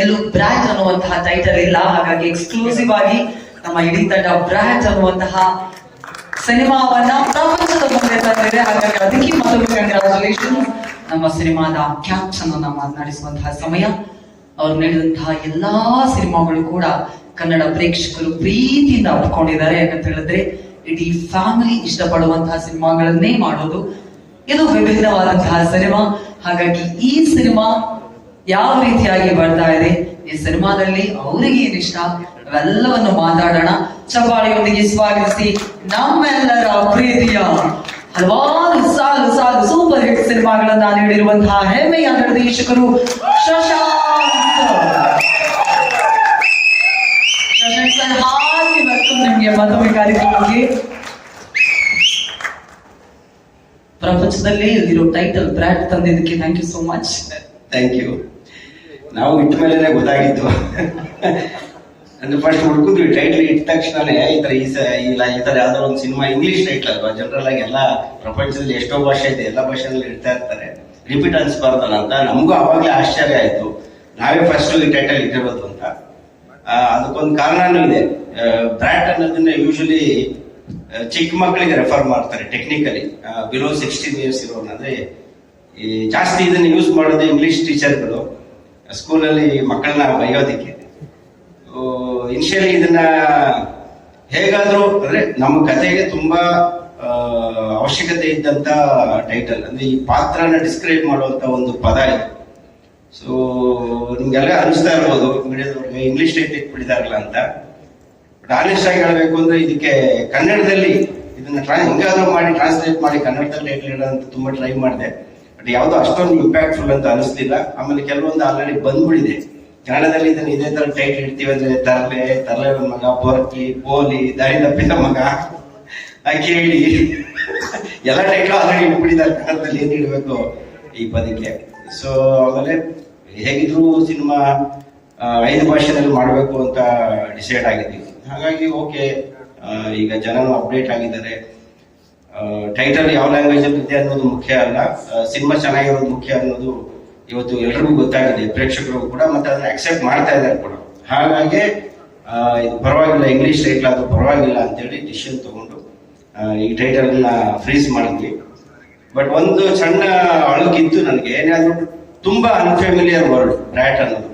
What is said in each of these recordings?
ಎಲ್ಲೂ ಬ್ರಾಂಚ್ ಅನ್ನುವಂತಹ ಟೈಟಲ್ ಇಲ್ಲ. ಹಾಗಾಗಿ ಎಕ್ಸ್ಕ್ಲೂಸಿವ್ ಆಗಿ ನಮ್ಮ ಇಡೀ ತಂಡ ಬ್ರಾಂಚ್ ಅನ್ನುವಂತಹ ಸಿನಿಮಾವನ್ನ ಪ್ರಪಂಚದ ಮುಂದೆ ತಂದಿದೆ. ಹಾಗಾಗಿ ಅದಕ್ಕೆ ಮತ್ತೊಮ್ಮೆ ಕಂಗ್ರಾಚುಲೇಷನ್ ನಮ್ಮ ಸಿನಿಮಾದ ಕ್ಯಾಪ್ಷನ್ ಅನ್ನ ಮಾತನಾಡಿಸುವಂತಹ ಸಮಯ. ಅವ್ರು ನೀಡಿದಂತಹ ಎಲ್ಲಾ ಸಿನಿಮಾಗಳು ಕೂಡ ಕನ್ನಡ ಪ್ರೇಕ್ಷಕರು ಪ್ರೀತಿಯಿಂದ ಒಪ್ಕೊಂಡಿದ್ದಾರೆ. ಯಾಕಂತ ಹೇಳಿದ್ರೆ ಇಡೀ ಫ್ಯಾಮಿಲಿ ಇಷ್ಟಪಡುವಂತಹ ಸಿನಿಮಾಗಳನ್ನೇ ಮಾಡೋದು ಇದು ವಿಭಿನ್ನವಾದಂತಹ ಸಿನಿಮಾ. ಹಾಗಾಗಿ ಈ ಸಿನಿಮಾ ಯಾವ ರೀತಿಯಾಗಿ ಬರ್ತಾ ಇದೆ? ಈ ಸಿನಿಮಾದಲ್ಲಿ ಅವರಿಗೆ ಏನಿಷ್ಟ ಅವೆಲ್ಲವನ್ನು ಮಾತಾಡೋಣ. ಚಪಾಳಿಯೊಂದಿಗೆ ಸ್ವಾಗತಿಸಿ ನಮ್ಮೆಲ್ಲರ ಪ್ರೀತಿಯ ಹಲವಾರು ಸಾಲು ಸಾಲು ಸೂಪರ್ ಹಿಟ್ ಸಿನಿಮಾಗಳನ್ನ ನೀಡಿರುವಂತಹ ಹೆಮ್ಮೆಯ ನಿರ್ದೇಶಕರು ಶಶಾಂಕ್ ಸರ್ ಕಾರ್ಯಕ್ರಮಕ್ಕೆ ಪ್ರಪಂಚದಲ್ಲೇ ಇಲ್ಲಿರೋ title brat ತಂದಿದ್ದಕ್ಕೆ thank you so much thank you ನಾವು ಇಟ್ಟ ಮೇಲೆ ಗೊತ್ತಾಗಿತ್ತು ಅಂದ್ರೆ ಫಸ್ಟ್ ಹುಡುಕಿದ್ವಿ ಟೈಟ್ಲ್ ಇಟ್ಟ ತಕ್ಷಣನೇ ಈ ತರ ಈ ಇಲ್ಲ ಈ ಯಾವ್ದೋ ಒಂದು ಸಿನಿಮಾ ಇಂಗ್ಲಿಷ್ ಟೈಟ್ಲ್ ಅಲ್ವಾ? ಜನರಲ್ ಆಗಿ ಎಲ್ಲ ಪ್ರಪಂಚದಲ್ಲಿ ಎಷ್ಟೋ ಭಾಷೆ ಇದೆ, ಎಲ್ಲ ಭಾಷೆಗಳಲ್ಲಿ ಇಡ್ತಾ ಇರ್ತಾರೆ. ರಿಪೀಟ್ ಅನ್ಸ್ಬಾರ್ದಲ್ಲ ಅಂತ ನಮಗೂ ಅವಾಗಲೇ ಆಶ್ಚರ್ಯ ಆಯ್ತು. ನಾವೇ ಫಸ್ಟ್ ಈ ಟೈಟಲ್ ಇಟ್ಟಿರೋದು ಅಂತ. ಅದಕ್ಕೊಂದು ಕಾರಣನೂ ಇದೆ. ಬ್ರ್ಯಾಟ್ ಅನ್ನೋದನ್ನ ಯೂಶಲಿ ಚಿಕ್ಕ ಮಕ್ಕಳಿಗೆ ರೆಫರ್ ಮಾಡ್ತಾರೆ ಟೆಕ್ನಿಕಲಿ ಬಿಲೋ ಸಿಕ್ಸ್ಟೀನ್ ಇಯರ್ಸ್ ಇರೋನ್ ಈ ಜಾಸ್ತಿ ಇದನ್ನ ಯೂಸ್ ಮಾಡೋದು ಇಂಗ್ಲಿಷ್ ಟೀಚರ್ಗಳು ಸ್ಕೂಲಲ್ಲಿ ಮಕ್ಕಳನ್ನ ಬೈಯೋದಕ್ಕೆ. ಇನಿಷಿಯಲಿ ಇದನ್ನ ಹೇಗಾದ್ರೂ, ಅಂದ್ರೆ ನಮ್ಮ ಕಥೆಗೆ ತುಂಬಾ ಅವಶ್ಯಕತೆ ಇದ್ದಂತ ಟೈಟಲ್ ಅಂದ್ರೆ ಈ ಪಾತ್ರನ ಡಿಸ್ಕ್ರೈಬ್ ಮಾಡುವಂತ ಒಂದು ಪದ ಇದು. ಸೊ ನಿಮ್ಗೆಲ್ಲ ಅನಿಸ್ತಾ ಇರ್ಬೋದು, ಮೀಡಿಯಾದವ್ರಿಗೆ ಇಂಗ್ಲಿಷ್ ಟೈಪ್ ಇಟ್ಬಿಟ್ಟಿದಾರಲ್ಲ ಅಂತ. ಬಟ್ ಆನೆಸ್ಟ್ ಆಗಿ ಹೇಳಬೇಕು ಅಂದ್ರೆ ಇದಕ್ಕೆ ಕನ್ನಡದಲ್ಲಿ ಇದನ್ನ ಟ್ರಾ ಹೆಂಗಾದ್ರೂ ಮಾಡಿ ಟ್ರಾನ್ಸ್ಲೇಟ್ ಮಾಡಿ ಕನ್ನಡದಲ್ಲಿ ಟೈಟಲ್ ಇಡೋದಂತ ತುಂಬಾ ಟ್ರೈ ಮಾಡಿದೆ. ಬಟ್ ಯಾವ್ದು ಅಷ್ಟೊಂದು ಇಂಪ್ಯಾಕ್ಟ್ಫುಲ್ ಅಂತ ಅನಿಸ್ಲಿಲ್ಲ. ಆಮೇಲೆ ಕೆಲವೊಂದು ಆಲ್ರೆಡಿ ಬಂದ್ಬಿಟ್ಟಿದೆ. ಕನ್ನಡದಲ್ಲಿ ಇದನ್ನ ಇದೇ ತರ ಟೈಟ್ ಇಡ್ತೀವಿ ಅಂದ್ರೆ ತರಲೆ ತರಲೆ ಮಗ ಬೊರಕಿ ಪೋಲಿ ದಾರಿ ತಪ್ಪಿದ ಮಗ ಕೇಳಿ ಎಲ್ಲ ಟೈಟ್ಲು ಆಲ್ರೆಡಿ ಇಟ್ಬಿಟ್ಟಿದ್ದಾರೆ. ಕನ್ನಡದಲ್ಲಿ ಏನ್ ಇಡಬೇಕು ಈ ಪದಕ್ಕೆ. ಸೊ ಆಮೇಲೆ ಹೇಗಿದ್ರು ಸಿನಿಮಾ ಐದು ಭಾಷೆನಲ್ಲಿ ಮಾಡಬೇಕು ಅಂತ ಡಿಸೈಡ್ ಆಗಿದ್ದೀವಿ. ಹಾಗಾಗಿ ಓಕೆ ಈಗ ಜನನು ಅಪ್ಡೇಟ್ ಆಗಿದ್ದಾರೆ. ಟೈಟಲ್ ಯಾವ ಲ್ಯಾಂಗ್ವೇಜ್ ಅಲ್ಲಿ ಇದೆ ಅನ್ನೋದು ಮುಖ್ಯ ಅಲ್ಲ. ಸಿನಿಮಾ ಚೆನ್ನಾಗಿರೋದು ಮುಖ್ಯ ಅನ್ನೋದು ಇವತ್ತು ಎಲ್ರಿಗೂ ಗೊತ್ತಾಗಿದೆ, ಪ್ರೇಕ್ಷಕರು ಕೂಡ ಮತ್ತೆ ಅದನ್ನ ಅಕ್ಸೆಪ್ಟ್ ಮಾಡ್ತಾ ಇದ್ದಾರೆ ಕೂಡ. ಹಾಗಾಗಿ ಇದು ಪರವಾಗಿಲ್ಲ ಇಂಗ್ಲಿಷ್ ಟೈಟಲ್ ಅದು ಪರವಾಗಿಲ್ಲ ಅಂತೇಳಿ ಡಿಸಿಷನ್ ತಗೊಂಡು ಈ ಟೈಟಲ್ನ ಫ್ರೀಸ್ ಮಾಡಿದ್ವಿ. ಬಟ್ ಒಂದು ಸಣ್ಣ ಅಳುಕಿತ್ತು ನನಗೆ, ಏನಾದ್ರು ತುಂಬಾ ಅನ್ಫೆಮಿಲಿಯರ್ ವರ್ಡ್ ಬ್ರ್ಯಾಟ್ ಅನ್ನೋದು.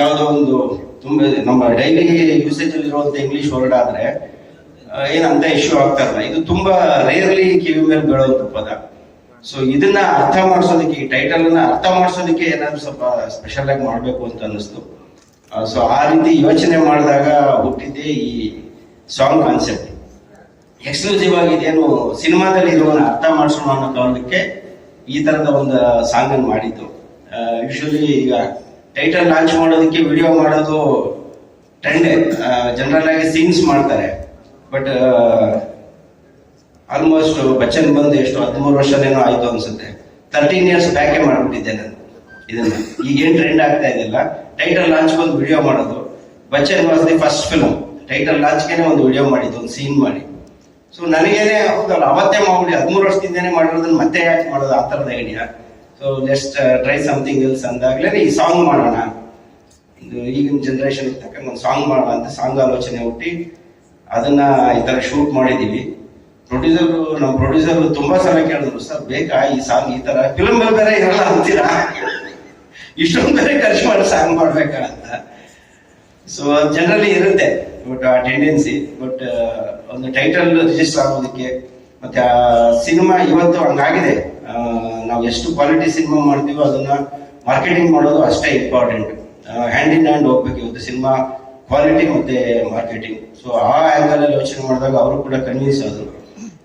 ಯಾವುದೋ ಒಂದು ತುಂಬ, ನಮ್ಮ ಡೈಲಿ ಯೂಸೇಜ್ ಅಲ್ಲಿ ಇರುವಂತ ಇಂಗ್ಲಿಷ್ ವರ್ಡ್ ಆದ್ರೆ ಏನಂತ ಇಶ್ಯೂ ಆಗ್ತಾ ಇಲ್ಲ. ಇದು ತುಂಬಾ ರೇರ್ಲಿ ಕಿವಿ ಮೇಲೆ ಬೀಳುವಂತ ಪದ. ಸೊ ಇದನ್ನ ಅರ್ಥ ಮಾಡಿಸೋದಕ್ಕೆ, ಈ ಟೈಟಲ್ ಅನ್ನ ಅರ್ಥ ಮಾಡಿಸೋದಕ್ಕೆ ಏನಾದ್ರು ಸ್ವಲ್ಪ ಸ್ಪೆಷಲ್ ಆಗಿ ಮಾಡಬೇಕು ಅಂತ ಅನ್ನಿಸ್ತು. ಸೊ ಆ ರೀತಿ ಯೋಚನೆ ಮಾಡಿದಾಗ ಹುಟ್ಟಿದ್ದೆ ಈ ಸಾಂಗ್ ಕಾನ್ಸೆಪ್ಟ್ ಎಕ್ಸ್ಕ್ಲೂಸಿವ್ ಆಗಿ ಇದೇನು ಸಿನಿಮಾದಲ್ಲಿ ಇರುವ ಅರ್ಥ ಮಾಡಿಸೋಣ ಅನ್ನೋ ಕಾರಣಕ್ಕೆ ಈ ತರದ ಒಂದು ಸಾಂಗ್ ಅನ್ನು ಮಾಡಿದ್ದು. ಯೂಶಲಿ ಈಗ ಟೈಟಲ್ ಲಾಂಚ್ ಮಾಡೋದಕ್ಕೆ ವಿಡಿಯೋ ಮಾಡೋದು ಟ್ರೆಂಡ್ ಜನರಲ್ ಆಗಿ ಸೀನ್ಸ್ ಮಾಡ್ತಾರೆ. ಬಟ್ ಆಲ್ಮೋಸ್ಟ್ ಬಚ್ಚನ್ ಬಂದು ಎಷ್ಟು ಹದಿಮೂರು ವರ್ಷನೇನೋ ಆಯ್ತು ಅನ್ಸುತ್ತೆ. ತರ್ಟೀನ್ ಇಯರ್ಸ್ ಬ್ಯಾಕೆ ಮಾಡ್ಬಿಟ್ಟಿದ್ದೆ ನಾನು ಇದನ್ನ. ಈಗೇನು ಟ್ರೆಂಡ್ ಆಗ್ತಾ ಇದೆಯಲ್ಲ ಟೈಟಲ್ ಲಾಂಚ್ ಒಂದು ವಿಡಿಯೋ ಮಾಡೋದು. Bachchan was the first film title ಲಾಂಚ್ಗೆನೆ ಒಂದು ವಿಡಿಯೋ ಮಾಡಿದ್ದು, ಒಂದು ಸೀನ್ ಮಾಡಿ. ಸೊ ನನಗೇನೆ, ಹೌದಲ್ಲ, ಅವತ್ತೇ ಮಾಡಿ ಹದಿಮೂರು ವರ್ಷದಿಂದನೇ ಮಾಡಿರೋದನ್ನ ಮತ್ತೆ ಯಾಕೆ ಮಾಡೋದು ಆ ಥರದ idea so just try something else ಅಂದಾಗ್ಲೇ ಈ ಸಾಂಗ್ ಮಾಡೋಣ. ಇದು ಈಗಿನ ಜನರೇಷನ್ ತಕ್ಕಂಗೆ ಒಂದು ಸಾಂಗ್ ಮಾಡೋಣ ಅಂತ ಸಾಂಗ್ ಆಲೋಚನೆ ಹುಟ್ಟಿ ಅದನ್ನ ಈ ತರ ಶೂಟ್ ಮಾಡಿದೀವಿ. ಪ್ರೊಡ್ಯೂಸರ್ ನಮ್ಮ ಪ್ರೊಡ್ಯೂಸರ್ ತುಂಬಾ ಸಲ ಕೇಳಿದ್ರು, ಸರ್, ಬೇಕಾ ಈ ಸಾಂಗ್ ಈ ತರ? ಫಿಲ್ಮ್ ಬೇರೆ ಇರಲ್ಲ ಅಂತೀರಾ? ಇಷ್ಟೊಂದು ಬೇರೆ ಖರ್ಚು ಮಾಡಿ ಸಾಂಗ್ ಮಾಡ್ಬೇಕಾ ಅಂತ. ಸೊ ಜನರಲಿ ಇರುತ್ತೆ ಬಟ್ ಆ ಟೆಂಡೆನ್ಸಿ ಬಟ್ ಒಂದು ಟೈಟಲ್ ರಿಜಿಸ್ಟರ್ ಆಗೋದಕ್ಕೆ, ಮತ್ತೆ ಆ ಸಿನಿಮಾ ಇವತ್ತು ಹಂಗಾಗಿದೆ. ನಾವು ಎಷ್ಟು ಕ್ವಾಲಿಟಿ ಸಿನಿಮಾ ಮಾಡ್ತೀವೋ ಅದನ್ನ ಮಾರ್ಕೆಟಿಂಗ್ ಮಾಡೋದು ಅಷ್ಟೇ ಇಂಪಾರ್ಟೆಂಟ್ ಹ್ಯಾಂಡ್ ಇನ್ ಹ್ಯಾಂಡ್ ಹೋಗ್ಬೇಕು ಇವತ್ತು ಸಿನಿಮಾ ಕ್ವಾಲಿಟಿ ಮತ್ತೆ ಮಾರ್ಕೆಟಿಂಗ್ ಸೊ ಆ ಆಂಗಲ್ ಅಲ್ಲಿ ಯೋಚನೆ ಮಾಡಿದಾಗ ಅವರು ಕೂಡ ಕನ್ವಿನ್ಸ್ ಆದ್ರು.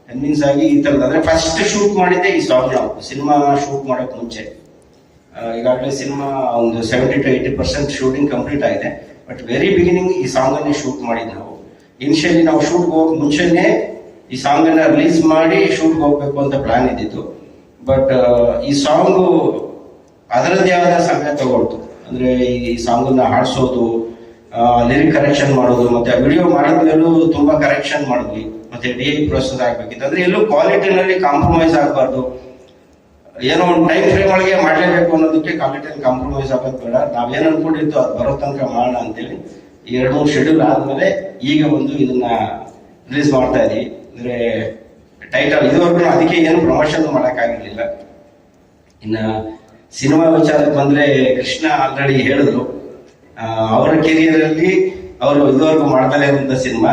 ಕನ್ವಿನ್ಸ್ ಆಗಿ ಈ ತರದ ಅಂದ್ರೆ ಫಸ್ಟ್ ಶೂಟ್ ಮಾಡಿದ್ದೆ ಈ ಸಾಂಗ್ ನಾವು. ಸಿನಿಮಾ ಶೂಟ್ ಮಾಡಕ್ ಮುಂಚೆ. ಈಗಾಗಲೇ ಸಿನಿಮಾ ಒಂದು seventy to eighty percent shooting complete ಆಗಿದೆ. ಬಟ್ ವೆರಿ ಬಿಗಿನಿಂಗ್ ಈ ಸಾಂಗ್ ಅಲ್ಲಿ ಶೂಟ್ ಮಾಡಿದ್ದು ನಾವು. ಇನಿಷಿಯಲಿ ನಾವು ಶೂಟ್ ಹೋಗಕ್ ಮುಂಚೆನೇ ಈ ಸಾಂಗ್ ಅನ್ನ ರಿಲೀಸ್ ಮಾಡಿ ಶೂಟ್ ಹೋಗ್ಬೇಕು ಅಂತ ಪ್ಲಾನ್ ಇದ್ದಿತ್ತು. ಬಟ್ ಈ ಸಾಂಗು ಅದರದ್ದೇ ಆದ ಸಮಯ ತಗೊಳ್ತು. ಅಂದ್ರೆ ಈ ಸಾಂಗ್ ಅನ್ನ ಹಾಡ್ಸೋದು ಲಿರಿಕ್ ಕರೆಕ್ಷನ್ ಮಾಡೋದು, ಮತ್ತೆ ವಿಡಿಯೋ ಮಾಡಿದ್ಮೇಲೂ ತುಂಬಾ ಕರೆಕ್ಷನ್ ಮಾಡಿದ್ವಿ. ಮತ್ತೆ ಡಿ ಪ್ರೊಸೆಸ್ ಆಗ್ಬೇಕಿತ್ತು. ಅಂದ್ರೆ ಎಲ್ಲೂ ಕ್ವಾಲಿಟಿನಲ್ಲಿ ಕಾಂಪ್ರಮೈಸ್ ಆಗಬಾರ್ದು. ಏನೋ ಒಂದು ಟೈಮ್ ಫ್ರೇಮ್ ಒಳಗೆ ಮಾಡಲೇಬೇಕು ಅನ್ನೋದಕ್ಕೆ ಕ್ವಾಲಿಟಿಯಲ್ಲಿ ಕಾಂಪ್ರಮೈಸ್ ಆಗೋದು ಬೇಡ. ನಾವೇನು ಅನ್ಕೊಂಡಿರ್ತು ಅದು ಬರೋ ತನಕ ಮಾಡೋಣ ಅಂತೇಳಿ ಎರಡು ಮೂರು ಶೆಡ್ಯೂಲ್ ಆದ್ಮೇಲೆ ಈಗ ಒಂದು ಇದನ್ನ ರಿಲೀಸ್ ಮಾಡ್ತಾ ಇದೀವಿ. ಅಂದ್ರೆ ಟೈಟಲ್ ಇದುವರೆಗೂ ಅದಕ್ಕೆ ಏನು ಪ್ರಮೋಷನ್ ಮಾಡೋಕ್ಕಾಗಿರ್ಲಿಲ್ಲ. ಇನ್ನ ಸಿನಿಮಾ ವಿಚಾರಕ್ಕೆ ಬಂದ್ರೆ ಕೃಷ್ಣ ಆಲ್ರೆಡಿ ಹೇಳಿದ್ರು. ಅವರ ಕೆರಿಯರ್ ಅಲ್ಲಿ ಅವರು ಇದುವರೆಗೂ ಮಾಡ್ತಲೇ ಇರುವಂತ ಸಿನಿಮಾ.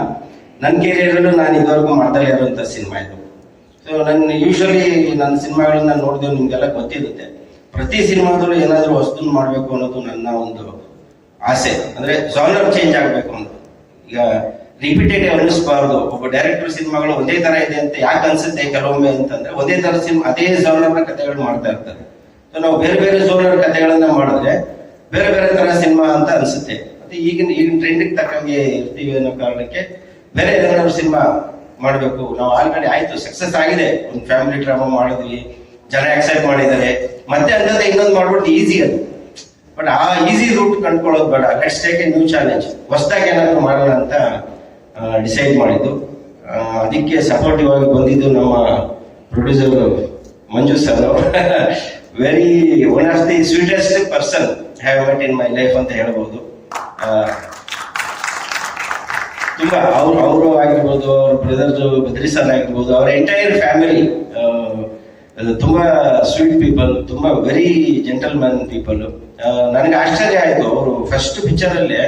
ನನ್ನ ಕೆರಿಯರ್ ಅಲ್ಲೂ ನಾನು ಇದುವರೆಗೂ ಮಾಡ್ತಲೇ ಇರುವಂತ ಸಿನಿಮಾ ಇದು. ಸೊ ನನ್ನ ಯೂಶಲಿ ನನ್ನ ಸಿನಿಮಾಗಳನ್ನ ನೋಡಿದ್ರೆ ನಿಮ್ಗೆಲ್ಲ ಗೊತ್ತಿರುತ್ತೆ. ಪ್ರತಿ ಸಿನಿಮಾದಲ್ಲೂ ಏನಾದರೂ ವಸ್ತುನ ಮಾಡಬೇಕು ಅನ್ನೋದು ನನ್ನ ಒಂದು ಆಸೆ. ಅಂದ್ರೆ ಜಾನರ್ ಚೇಂಜ್ ಆಗಬೇಕು ಅಂತ. ಈಗ ರಿಪೀಟೆಡ್ ಅನ್ನಿಸ್ಬಾರ್ದು. ಒಬ್ಬ ಡೈರೆಕ್ಟರ್ ಸಿನಿಮಾಗಳು ಒಂದೇ ತರ ಇದೆ ಅಂತ ಯಾಕೆ ಅನ್ಸುತ್ತೆ ಕೆಲವೊಮ್ಮೆ ಅಂತಂದ್ರೆ ಒಂದೇ ತರ ಸಿನಿಮಾ, ಅದೇ ಜಾನರ್ನ ಕಥೆಗಳು ಮಾಡ್ತಾ ಇರ್ತಾರೆ. ಸೊ ನಾವು ಬೇರೆ ಬೇರೆ ಜೋನರ್ ಕಥೆಗಳನ್ನ ಮಾಡಿದ್ರೆ ಬೇರೆ ಬೇರೆ ತರ ಸಿನಿಮಾ ಅಂತ ಅನ್ಸುತ್ತೆ. ಮತ್ತೆ ಈಗಿನ ಈಗಿನ ಟ್ರೆಂಡಿಗೆ ತಕ್ಕಂಗೆ ಇರ್ತೀವಿ ಅನ್ನೋ ಕಾರಣಕ್ಕೆ ಬೇರೆ ಏನಾದ್ರು ಸಿನಿಮಾ ಮಾಡಬೇಕು. ನಾವು ಆಲ್ರೆಡಿ ಆಯ್ತು ಸಕ್ಸಸ್ ಆಗಿದೆ. ಒಂದು ಫ್ಯಾಮಿಲಿ ಡ್ರಾಮಾ ಮಾಡಿದ್ವಿ ಜನ ಎಕ್ಸೈಟ್ ಮಾಡಿದ್ದಾರೆ. ಮತ್ತೆ ಅನ್ನೋದೇ ಇನ್ನೊಂದು ಮಾಡ್ಬಿಟ್ಟು ಈಸಿ ಅದು. ಬಟ್ ಆ ಈಸಿ ರೂಟ್ ಕಂಡ್ಕೊಳ್ಳೋದು ಬೇಡ. Let's take a new challenge ಹೊಸದಾಗಿ ಏನಾದ್ರು ಮಾಡೋಣ ಅಂತ ಡಿಸೈಡ್ ಮಾಡಿದ್ದು. ಅದಕ್ಕೆ ಸಪೋರ್ಟಿವ್ ಆಗಿ ಬಂದಿದ್ದು ನಮ್ಮ producer Manju sir very one of the sweetest person have met in my life ಅಂತ ಹೇಳ್ಬೋದು. ತುಂಬ ಅವ್ರು ಅವರು ಆಗಿರ್ಬೋದು, ಅವ್ರ ಬ್ರದರ್ದು ಬದ್ರಿ ಸರ್ ಆಗಿರ್ಬೋದು, ಅವರ ಎಂಟೈರ್ ಫ್ಯಾಮಿಲಿ ತುಂಬಾ ಸ್ವೀಟ್ ಪೀಪಲ್ ತುಂಬಾ ವೆರಿ ಜೆಂಟಲ್ ಮ್ಯಾನ್ ಪೀಪಲ್ ನನಗೆ ಆಶ್ಚರ್ಯ ಆಯಿತು ಅವರು ಫಸ್ಟ್ ಪಿಕ್ಚರ್ ಅಲ್ಲಿ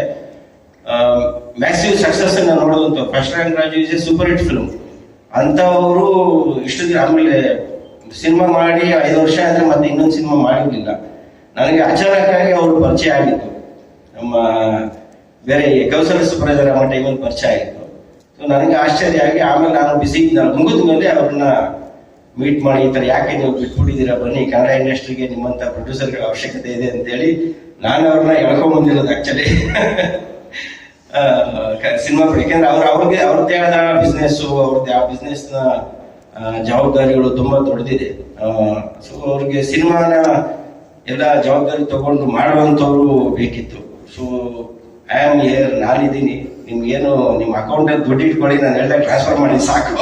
ಮ್ಯಾಸಿವ್ ಸಕ್ಸಸ್ ಅನ್ನ ನೋಡೋದಂತ first rank Raju is a super hit film ಅಂತವರು ಇಷ್ಟು ದಿನ ಆಮೇಲೆ ಸಿನಿಮಾ ಮಾಡಿ ಐದು ವರ್ಷ ಆದ್ರೆ ಮತ್ತೆ ಇನ್ನೊಂದು ಸಿನಿಮಾ ಮಾಡಿರ್ಲಿಲ್ಲ. ನನಗೆ ಅಚಾನಕ್ಕಾಗಿ ಅವರು ಪರಿಚಯ ಆಗಿತ್ತು ನಮ್ಮ ಬೇರೆ ಕೌಶಲ ಸುಬ್ರಹ್ಮಣ್ಯ ಟೈಮಲ್ಲಿ ಪರಿಚಯ ಆಗಿತ್ತು ಸೊ ನನಗೆ ಆಶ್ಚರ್ಯ ಆಗಿ ಆಮೇಲೆ ನಾನು ಬಿಸಿ ಮುಗಿದ ಮೇಲೆ ಅವ್ರನ್ನ ಮೀಟ್ ಮಾಡಿ ಈ ಥರ ಯಾಕೆ ನೀವು ಬಿಟ್ಬಿಟ್ಟಿದ್ದೀರಾ ಬನ್ನಿ, ಕನ್ನಡ ಇಂಡಸ್ಟ್ರಿಗೆ ನಿಮ್ಮಂತ ಪ್ರೊಡ್ಯೂಸರ್ಗಳ ಅವಶ್ಯಕತೆ ಇದೆ ಅಂತೇಳಿ ನಾನು ಅವ್ರನ್ನ ಎಳ್ಕೊಂಬಂದಿರೋದು ಆಕ್ಚುಲಿ ಸಿನಿಮಾ ಯಾಕೆಂದ್ರೆ ಅವ್ರ ಅವ್ರಿಗೆ ಅವ್ರದ್ದೇ ಆದ ಬಿಸ್ನೆಸ್ಸು ಅವ್ರದ್ದು ಆ ಬಿಸ್ನೆಸ್ನ ಜವಾಬ್ದಾರಿಗಳು ತುಂಬಾ ದೊಡ್ಡದಿದೆ ಸೊ ಅವ್ರಿಗೆ ಸಿನಿಮಾನ ಎಲ್ಲ ಜವಾಬ್ದಾರಿ ತಗೊಂಡು ಮಾಡುವಂಥವ್ರು ಬೇಕಿತ್ತು. ಸೊ ಐ ಆಮ್ ಏರ್ ನಾನಿದ್ದೀನಿ. ನಿಮ್ಗೇನು, ನಿಮ್ಮ ಅಕೌಂಟ್ ದುಡ್ಡು ಇಟ್ಕೊಳ್ಳಿ, ನಾನು ಎಲ್ಲ ಟ್ರಾನ್ಸ್ಫರ್ ಮಾಡಿ, ಸಾಕು.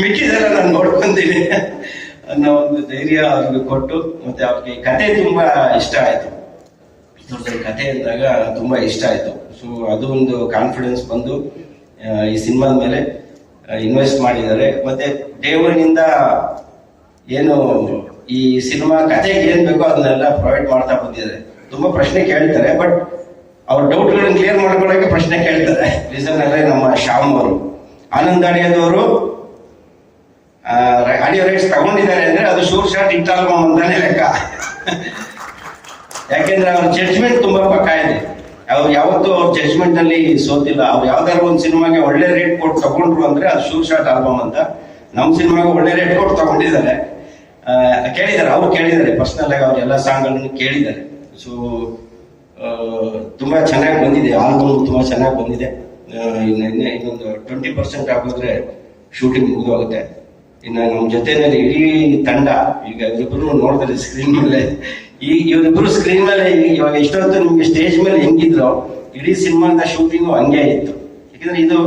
ಮಿಕ್ಕಿದೆಲ್ಲ ನಾನು ನೋಡ್ಕೊಂತೀನಿ. ಅನ್ನೋ ಒಂದು ಧೈರ್ಯ ಅವ್ರಿಗೆ ಕೊಟ್ಟು, ಮತ್ತೆ ಅವ್ರಿಗೆ ಕತೆ ತುಂಬಾ ಇಷ್ಟ ಆಯ್ತು. ದೊಡ್ಡ ಕತೆ ಅಂದಾಗ ತುಂಬಾ ಇಷ್ಟ ಆಯ್ತು. ಸೊ ಅದು ಒಂದು ಕಾನ್ಫಿಡೆನ್ಸ್ ಬಂದು ಈ ಸಿನಿಮಾದ ಮೇಲೆ ಇನ್ವೆಸ್ಟ್ ಮಾಡಿದ್ದಾರೆ. ಮತ್ತೆ ದೇವರಿನಿಂದ ಏನು ಈ ಸಿನಿಮಾ ಕತೆಗೆ ಏನ್ ಬೇಕೋ ಅದನ್ನೆಲ್ಲ ಪ್ರೊವೈಡ್ ಮಾಡ್ತಾ ಬಂದಿದ್ದಾರೆ ತುಂಬಾ ಪ್ರಶ್ನೆ ಕೇಳ್ತಾರೆ ಬಟ್ ಅವ್ರ ಡೌಟ್ಗಳನ್ನ ಕ್ಲಿಯರ್ ಮಾಡ್ಕೊಳ್ಳೋಕೆ ಪ್ರಶ್ನೆ ಕೇಳ್ತಾರೆ. ರೀಸನ್ ಅಲ್ಲೇ ನಮ್ಮ ಶ್ಯಾಮ್ ಅವರು. ಆನಂದ್ ಅಡಿಯದವರು ಆಡಿಯೋ ರೈಟ್ಸ್ ತಗೊಂಡಿದ್ದಾರೆ ಅಂದ್ರೆ ಅದು ಶೂರ್ ಶಾಟ್ ಇಟ್ಟಾಲ್ಬಮ್ ಅಂತಾನೆ ಲೆಕ್ಕ. ಯಾಕೆಂದ್ರೆ ಅವ್ರ ಜಡ್ಜ್ಮೆಂಟ್ ತುಂಬಾ ಪಕ್ಕ ಇದೆ. ಅವ್ರು ಯಾವತ್ತೂ ಅವ್ರ ಜಡ್ಜ್ಮೆಂಟ್ ಅಲ್ಲಿ ಸೋತಿಲ್ಲ. ಅವ್ರು ಯಾವ್ದಾದ್ರು ಒಂದು ಸಿನಿಮಾಗೆ ಒಳ್ಳೆ ರೇಟ್ ಕೊಟ್ಟು ತಗೊಂಡ್ರು ಅಂದ್ರೆ ಅದು ಶೂರ್ ಶಾಟ್ ಆಲ್ಬಮ್ ಅಂತ. ನಮ್ಮ ಸಿನಿಮಾಗೆ ಒಳ್ಳೆ ರೇಟ್ ಕೊಟ್ಟು ತಗೊಂಡಿದ್ದಾರೆ. ಕೇಳಿದ್ದಾರೆ, ಅವ್ರು ಕೇಳಿದ್ದಾರೆ ಪರ್ಸನಲ್ ಆಗಿ ಅವ್ರ ಎಲ್ಲ ಸಾಂಗ್ಗಳನ್ನು ಕೇಳಿದ್ದಾರೆ. ಸೊ ತುಂಬಾ ಚೆನ್ನಾಗಿ ಬಂದಿದೆ ಆಲ್ಬಮ್ ತುಂಬಾ ಚೆನ್ನಾಗಿ ಬಂದಿದೆ. ಇನ್ನೊಂದು ಟ್ವೆಂಟಿ ಪರ್ಸೆಂಟ್ ಆಗೋದ್ರೆ ಶೂಟಿಂಗ್ ಮುಗಿದೋಗುತ್ತೆ. ಇನ್ನು ನಮ್ಮ ಜೊತೆನಲ್ಲಿ ಇಡೀ ತಂಡ, ಈಗ ಇವರಿಬ್ರು ನೋಡಿದ್ರೆ ಸ್ಕ್ರೀನ್ ಮೇಲೆ. ಈ ಇವರಿಬ್ರು ಸ್ಕ್ರೀನ್ ಮೇಲೆ ಇವಾಗ ಇಷ್ಟೊತ್ತು ನಿಮ್ಗೆ ಸ್ಟೇಜ್ ಮೇಲೆ ಹೆಂಗಿದ್ರು, ಇಡೀ ಸಿನಿಮಾದ ಶೂಟಿಂಗು ಹಂಗೆ ಇತ್ತು. ಯಾಕಂದ್ರೆ ಇದು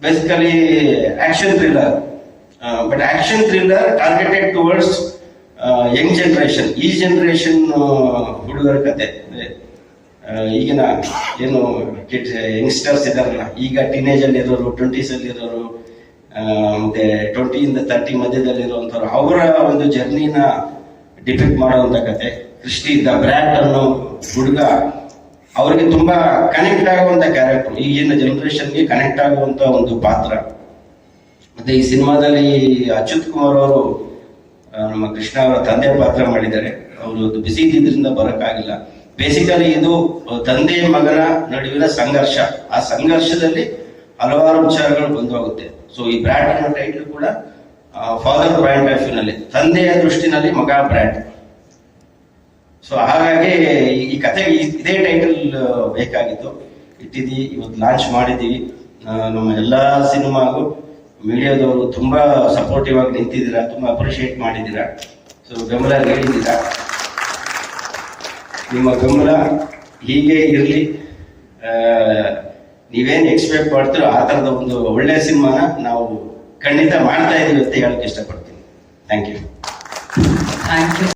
basically action thriller but action thriller targeted towards young generation ಈ ಜನರೇಷನ್ ಹುಡುಗರ ಕತೆ. ಆ, ಈಗಿನ ಏನು ಕಿಡ್ಸ್ ಯಂಗ್ಸ್ಟರ್ಸ್ ಇದಾರಲ್ಲ ಈಗ ಟೀನೇಜ್ ಅಲ್ಲಿ ಇರೋರು ಟ್ವೆಂಟೀಸ್ ಅಲ್ಲಿ ಇರೋರು ಆ, ಮತ್ತೆ ಟ್ವೆಂಟಿ ಇಂದ ತರ್ಟಿ ಮಧ್ಯದಲ್ಲಿ ಇರುವಂತವ್ರು ಅವರ ಒಂದು ಜರ್ನಿನ ಡಿಪೆಕ್ಟ್ ಮಾಡುವಂತ ಕತೆ. ಕೃಷ್ಟಿ ದ ಬ್ರ್ಯಾಟ್ ಅನ್ನೋ ಹುಡುಗ ಅವ್ರಿಗೆ ತುಂಬಾ ಕನೆಕ್ಟ್ ಆಗುವಂತ ಕ್ಯಾರೆಕ್ಟರ್ ಈಗಿನ ಜನರೇಷನ್ಗೆ ಕನೆಕ್ಟ್ ಆಗುವಂತ ಒಂದು ಪಾತ್ರ. ಮತ್ತೆ ಈ ಸಿನಿಮಾದಲ್ಲಿ ಅಚ್ಯುತ್ ಕುಮಾರ್ ಅವರು ನಮ್ಮ ಕೃಷ್ಣ ಅವರ ತಂದೆ ಪಾತ್ರ ಮಾಡಿದ್ದಾರೆ. ಅವರು ಬಿಸಿ ಇದ್ರಿಂದ ಬರೋಕ್ಕಾಗಿಲ್ಲ. ಬೇಸಿಕಲಿ ಇದು ತಂದೆ ಮಗನ ನಡುವಿನ ಸಂಘರ್ಷ. ಆ ಸಂಘರ್ಷದಲ್ಲಿ ಹಲವಾರು ವಿಚಾರಗಳು ಬಂದು ಹೋಗುತ್ತೆ ಸೊ ಈ ಬ್ರ್ಯಾಂಡ್ ಅನ್ನೋ ಟೈಟಲ್ ಕೂಡ ಫಾದರ್ ಪಾಯಿಂಟ್ ಆಫ್ನಲ್ಲಿ ತಂದೆಯ ದೃಷ್ಟಿನಲ್ಲಿ ಮಗ ಬ್ರ್ಯಾಂಡ್ ಸೊ ಹಾಗಾಗಿ ಈ ಕತೆ ಇದೇ ಟೈಟಲ್ ಬೇಕಾಗಿತ್ತು ಇಟ್ಟಿದ್ದೀವಿ, ಇವತ್ತು ಲಾಂಚ್ ಮಾಡಿದ್ದೀವಿ. ನಮ್ಮ ಎಲ್ಲಾ ಸಿನಿಮಾಗೂ ಮೀಡಿಯಾದವರು ತುಂಬಾ ಸಪೋರ್ಟಿವ್ ಆಗಿ ನಿಂತಿದ್ದೀರಾ, ತುಂಬಾ ಅಪ್ರಿಶಿಯೇಟ್ ಮಾಡಿದ್ದೀರಾ? ಸೊ ಬೆಂಬಲ ನೀಡಿದ್ದೀರಾ? ನಿಮ್ಮ ಬೆಂಬಲ ಹೀಗೆ ಇರಲಿ. ನೀವೇನು ಎಕ್ಸ್ಪೆಕ್ಟ್ ಮಾಡ್ತೀರೋ ಆ ಥರದ ಒಂದು ಒಳ್ಳೆಯ ಸಿನಿಮಾನ ನಾವು ಖಂಡಿತ ಮಾಡ್ತಾ ಇದ್ದೀವಿ ಅಂತ ಹೇಳಕ್ ಇಷ್ಟಪಡ್ತೀನಿ. Thank you thank you